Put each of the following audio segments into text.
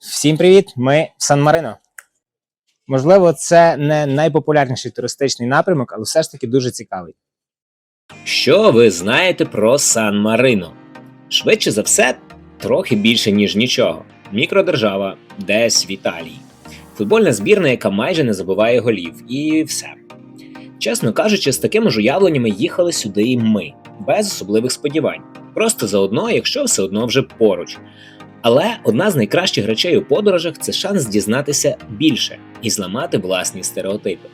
Всім привіт! Ми в Сан-Марино. Можливо, це не найпопулярніший туристичний напрямок, але все ж таки дуже цікавий. Що ви знаєте про Сан-Марино? Швидше за все, трохи більше, ніж нічого. Мікродержава, десь в Італії. Футбольна збірна, яка майже не забиває голів, і все. Чесно кажучи, з такими ж уявленнями їхали сюди і ми, без особливих сподівань. Просто заодно, якщо все одно вже поруч. Але одна з найкращих речей у подорожах це шанс дізнатися більше і зламати власні стереотипи.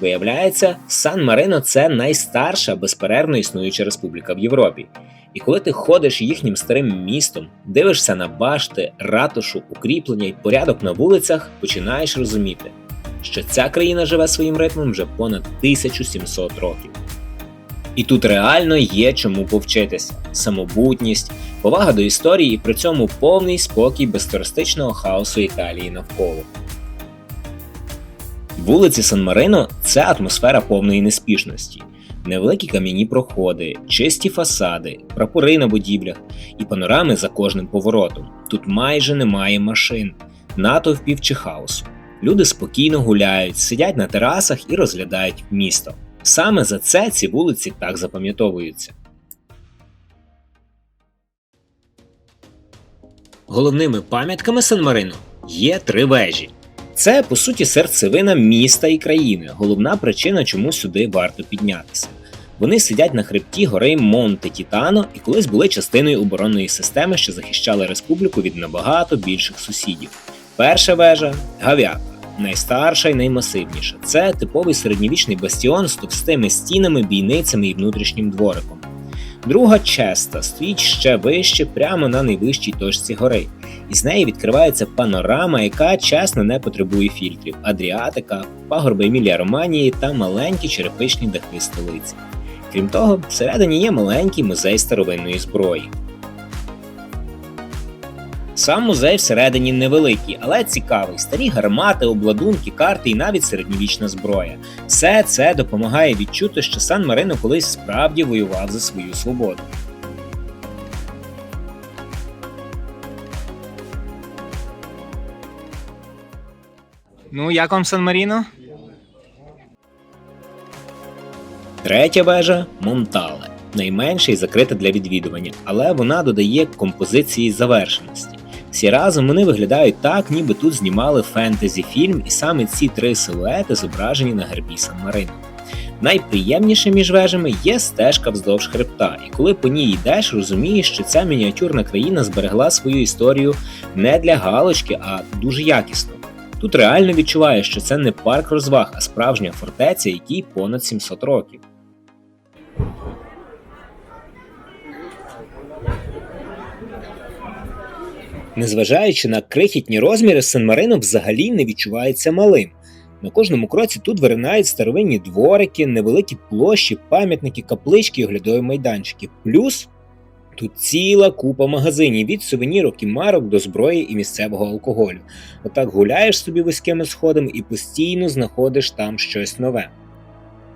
Виявляється, Сан-Марино це найстарша безперервно існуюча республіка в Європі. І коли ти ходиш їхнім старим містом, дивишся на башти, ратушу, укріплення і порядок на вулицях, починаєш розуміти, що ця країна живе своїм ритмом вже понад 1700 років. І тут реально є чому повчитися: самобутність, повага до історії і при цьому повний спокій без туристичного хаосу Італії навколо. Вулиці Сан-Марино це атмосфера повної неспішності, невеликі кам'яні проходи, чисті фасади, прапори на будівлях і панорами за кожним поворотом. Тут майже немає машин, натовпів чи хаосу. Люди спокійно гуляють, сидять на терасах і розглядають місто. Саме за це ці вулиці так запам'ятовуються. Головними пам'ятками Сан-Марино є три вежі. Це по суті серцевина міста і країни, головна причина, чому сюди варто піднятися. Вони сидять на хребті гори Монте Тітано і колись були частиною оборонної системи, що захищали республіку від набагато більших сусідів. Перша вежа Гав'ята, найстарша і наймасивніша. Це типовий середньовічний бастіон з товстими стінами, бійницями і внутрішнім двориком. Друга честа стоїть ще вище, прямо на найвищій точці гори і з неї відкривається панорама, яка чесно не потребує фільтрів: Адріатика, пагорби Емілія Романії та маленькі черепичні дахи столиці. Крім того, всередині є маленький музей старовинної зброї. Сам музей всередині невеликий, але цікавий. Старі гармати, обладунки, карти і навіть середньовічна зброя. Все це допомагає відчути, що Сан Марино колись справді воював за свою свободу. Ну, як вам Сан-Маріно? Третя вежа Монтале, найменша і закрита для відвідування, але вона додає композиції завершеності. Всі разом вони виглядають так, ніби тут знімали фентезі фільм, і саме ці три силуети зображені на гербі Сан Марино. Найприємніше між вежами є стежка вздовж хребта, і коли по ній йдеш, розумієш, що ця мініатюрна країна зберегла свою історію не для галочки, а дуже якісно. Тут реально відчуваєш, що це не парк розваг, а справжня фортеця, якій понад 700 років. Незважаючи на крихітні розміри, Сан-Марино взагалі не відчувається малим. На кожному кроці тут виринають старовинні дворики, невеликі площі, пам'ятники, каплички і оглядові майданчики. Плюс тут ціла купа магазинів від сувенірок і марок до зброї і місцевого алкоголю. Отак гуляєш собі вузькими сходами і постійно знаходиш там щось нове.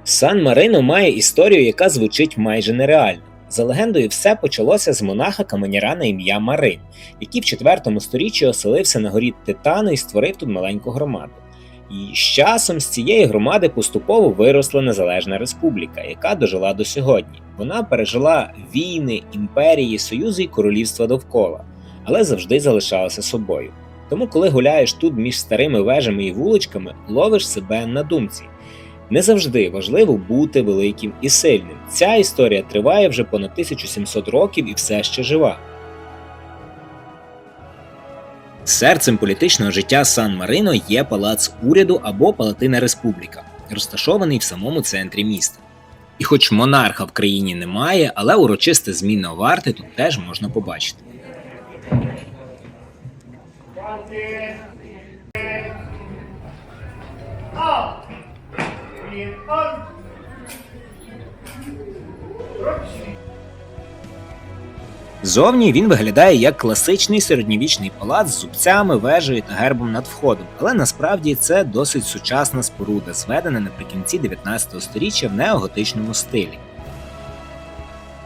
Сан Марино має історію, яка звучить майже нереально. За легендою, все почалося з монаха каменяра на ім'я Марин, який в 4 сторіччі оселився на горі Титану і створив тут маленьку громаду. І з часом з цієї громади поступово виросла незалежна республіка, яка дожила до сьогодні. Вона пережила війни, імперії, союзи і королівства довкола, але завжди залишалася собою. Тому, коли гуляєш тут між старими вежами і вуличками, ловиш себе на думці. Не завжди важливо бути великим і сильним. Ця історія триває вже понад 1700 років і все ще жива. Серцем політичного життя Сан-Марино є палац уряду або Палатина Республіка, розташований в самому центрі міста. І хоч монарха в країні немає, але урочисте змінна варти тут теж можна побачити. Зовні він виглядає як класичний середньовічний палац з зубцями, вежею та гербом над входом, але насправді це досить сучасна споруда, зведена наприкінці 19 століття в неоготичному стилі.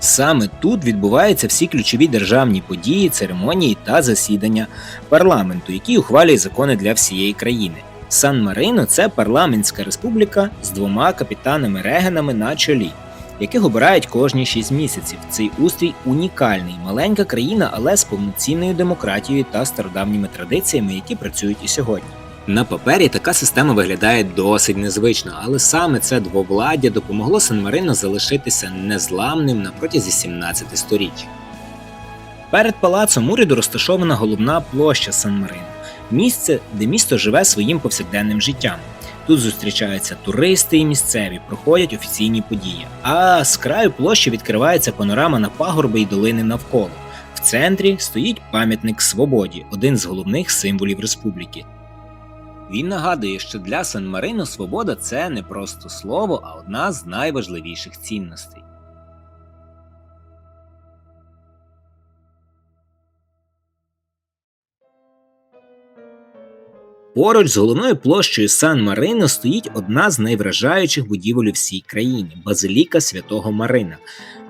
Саме тут відбуваються всі ключові державні події, церемонії та засідання парламенту, який ухвалює закони для всієї країни. Сан-Марино це парламентська республіка з двома капітанами-регенами на чолі, яких обирають кожні 6 місяців. Цей устрій унікальний, маленька країна, але з повноцінною демократією та стародавніми традиціями, які працюють і сьогодні. На папері така система виглядає досить незвично, але саме це двовладдя допомогло Сан-Марино залишитися незламним на протязі 17 століть. Перед палацом уряду розташована головна площа Сан-Марино, місце, де місто живе своїм повсякденним життям. Тут зустрічаються туристи і місцеві, проходять офіційні події. А з краю площі відкривається панорама на пагорби й долини навколо. В центрі стоїть пам'ятник свободі, один з головних символів республіки. Він нагадує, що для Сан-Марино свобода це не просто слово, а одна з найважливіших цінностей. Поруч з головною площею Сан-Марино стоїть одна з найвражаючих будівель у всій країні базиліка святого Марина.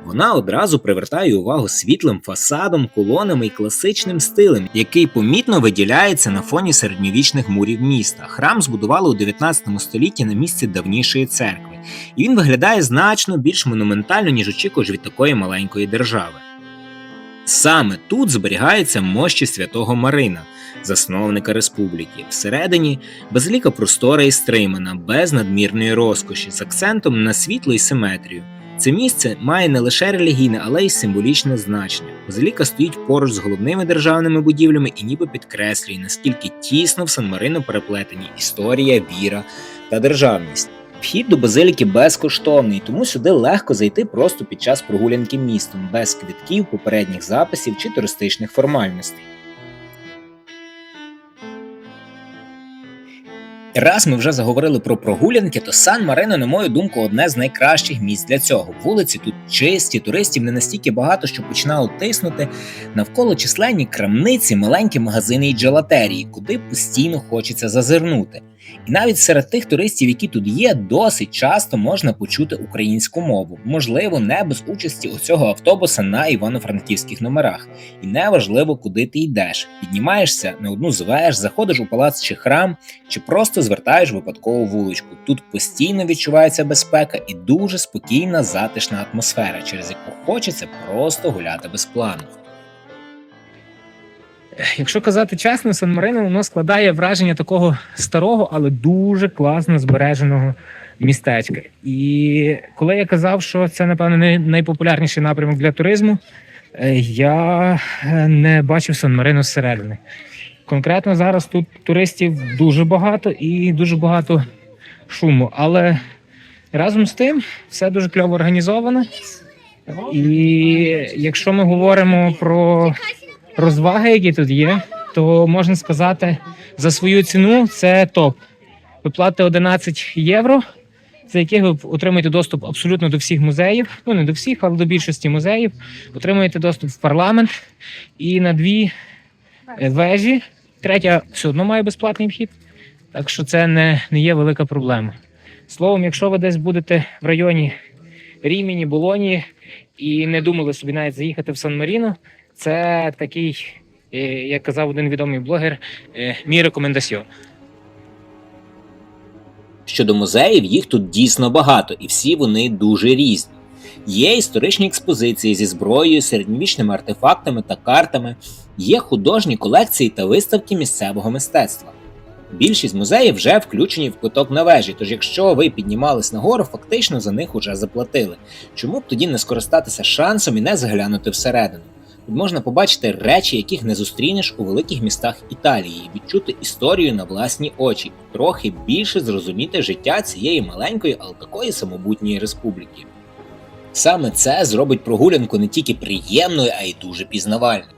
Вона одразу привертає увагу світлим фасадом, колонами і класичним стилем, який помітно виділяється на фоні середньовічних мурів міста. Храм збудували у 19 столітті на місці давнішої церкви, і він виглядає значно більш монументально, ніж очікуєш від такої маленької держави. Саме тут зберігається мощі святого Марина, засновника республіки. Всередині базиліка простора і стримана, без надмірної розкоші, з акцентом на світло і симетрію. Це місце має не лише релігійне, але й символічне значення. Базиліка стоїть поруч з головними державними будівлями і ніби підкреслює, наскільки тісно в Сан-Марино переплетені історія, віра та державність. Вхід до базиліки безкоштовний, тому сюди легко зайти просто під час прогулянки містом, без квитків, попередніх записів чи туристичних формальностей. Раз ми вже заговорили про прогулянки, то Сан Марино, на мою думку, одне з найкращих місць для цього. Вулиці тут чисті, туристів не настільки багато, що починало тиснути. Навколо численні крамниці, маленькі магазини і джелатерії, куди постійно хочеться зазирнути. І навіть серед тих туристів, які тут є, досить часто можна почути українську мову, можливо, не без участі у цього автобуса на івано-франківських номерах. І неважливо, куди ти йдеш. Піднімаєшся на одну з веж, заходиш у палац чи храм, чи просто звертаєш випадкову вуличку. Тут постійно відчувається безпека і дуже спокійна затишна атмосфера, через яку хочеться просто гуляти без плану. Якщо казати чесно, Сан Марино воно складає враження такого старого, але дуже класно збереженого містечка. І коли я казав, що це, напевно, найпопулярніший напрямок для туризму, е, я е, не бачив Сан Марино зсередини. Конкретно зараз тут туристів дуже багато і дуже багато шуму. Але разом з тим все дуже кльово організовано. І якщо ми говоримо про розваги, які тут є, то можна сказати, за свою ціну це топ. Ви платите 11 євро, за яких ви отримуєте доступ абсолютно до всіх музеїв. Ну не до всіх, але до більшості музеїв. Отримуєте доступ в парламент і на дві е, вежі. Третя все одно має безплатний вхід. Так що це не, не є велика проблема. Словом, якщо ви десь будете в районі Рімені, Болонії і не думали собі навіть заїхати в Сан-Маріно, це такий, е, як казав один відомий блогер, е, мій рекомендаціон. Щодо музеїв, їх тут дійсно багато, і всі вони дуже різні. Є історичні експозиції зі зброєю, середньовічними артефактами та картами, є художні колекції та виставки місцевого мистецтва. Більшість музеїв вже включені в квиток на вежі, тож якщо ви піднімались нагору, фактично за них уже заплатили. Чому б тоді не скористатися шансом і не заглянути всередину? Можна побачити речі, яких не зустрінеш у великих містах Італії, відчути історію на власні очі, трохи більше зрозуміти життя цієї маленької, але такої самобутньої республіки. Саме це зробить прогулянку не тільки приємною, а й дуже пізнавальною.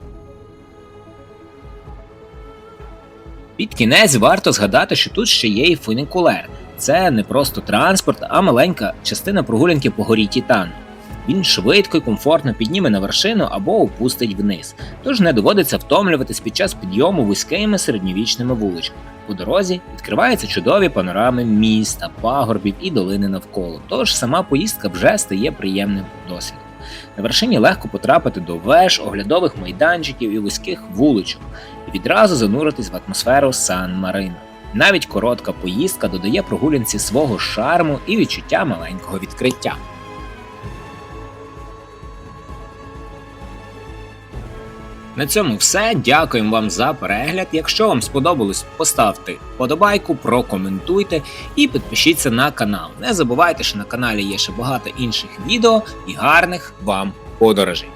Під кінець варто згадати, що тут ще є і фунікулер. Це не просто транспорт, а маленька частина прогулянки по горі Тітану. Він швидко і комфортно підніме на вершину або опустить вниз, тож не доводиться втомлюватись під час підйому вузькими середньовічними вуличками. По дорозі відкриваються чудові панорами міста, пагорбів і долини навколо. Тож сама поїздка вже стає приємним досвідом. На вершині легко потрапити до веж, оглядових майданчиків і вузьких вуличок, і відразу зануритись в атмосферу Сан-Марино. Навіть коротка поїздка додає прогулянці свого шарму і відчуття маленького відкриття. На цьому все. Дякуємо вам за перегляд. Якщо вам сподобалось, поставте вподобайку, прокоментуйте і підпишіться на канал. Не забувайте, що на каналі є ще багато інших відео і гарних вам подорожей.